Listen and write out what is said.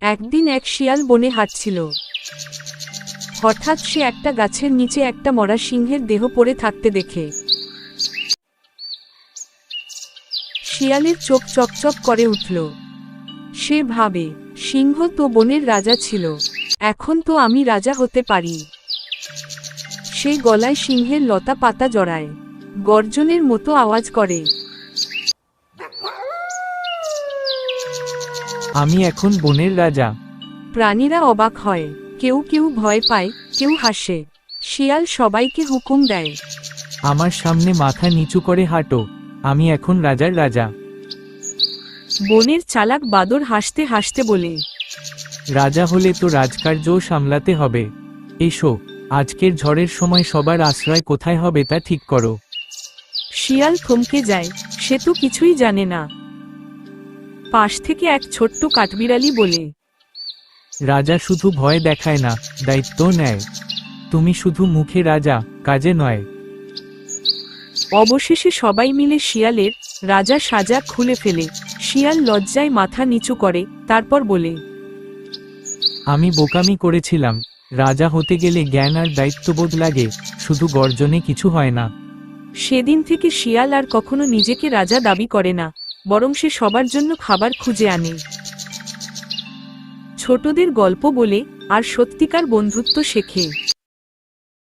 একদিন এক শিয়াল বনে হাঁটছিল। হঠাৎ সে একটা গাছের নিচে একটা মরা সিংহের দেহ পড়ে থাকতে দেখে। শিয়ালের চোখ চকচক করে উঠল। সে ভাবে, সিংহ তো বনের রাজা ছিল। এখন তো আমি রাজা হতে পারি। সে গলায় সিংহের লতা পাতা জড়ায়। গর্জনের মতো আওয়াজ করে। আমি এখন বনের রাজা। প্রাণীরা অবাক হয়। কেউ কেউ ভয় পায় কেউ হাসে। শিয়াল সবাইকে হুকুম দেয়। আমার সামনে মাথা নিচু করে হাঁটো। আমি এখন রাজার রাজা। বনের চালাক বাদর হাসতে হাসতে বলে রাজা হলে তো রাজকার্যও সামলাতে হবে। এসো আজকের ঝড়ের সময় সবার আশ্রয় কোথায় হবে তা ঠিক করো। শিয়াল থমকে যায়। সে তো কিছুই জানে না। পাশ থেকে এক ছোট্ট কাঠবিড়ালি বলে রাজা শুধু ভয় দেখায় না দায়িত্ব নেয়। তুমি শুধু মুখে রাজা কাজে নয়। অবশেষে সবাই মিলে শিয়ালের রাজা সাজা খুলে ফেলে। শিয়াল লজ্জায় মাথা নিচু করে তারপর বলে আমি বোকামি করেছিলাম। রাজা হতে গেলে জ্ঞান আর দায়িত্ববোধ লাগে শুধু গর্জনে কিছু হয় না। সেদিন থেকে শিয়াল আর কখনো নিজেকে রাজা দাবি করে না। বরং সে সবার জন্য খাবার খুঁজে আনে। ছোটদের গল্প বলে আর সত্যিকার বন্ধুত্ব শেখে।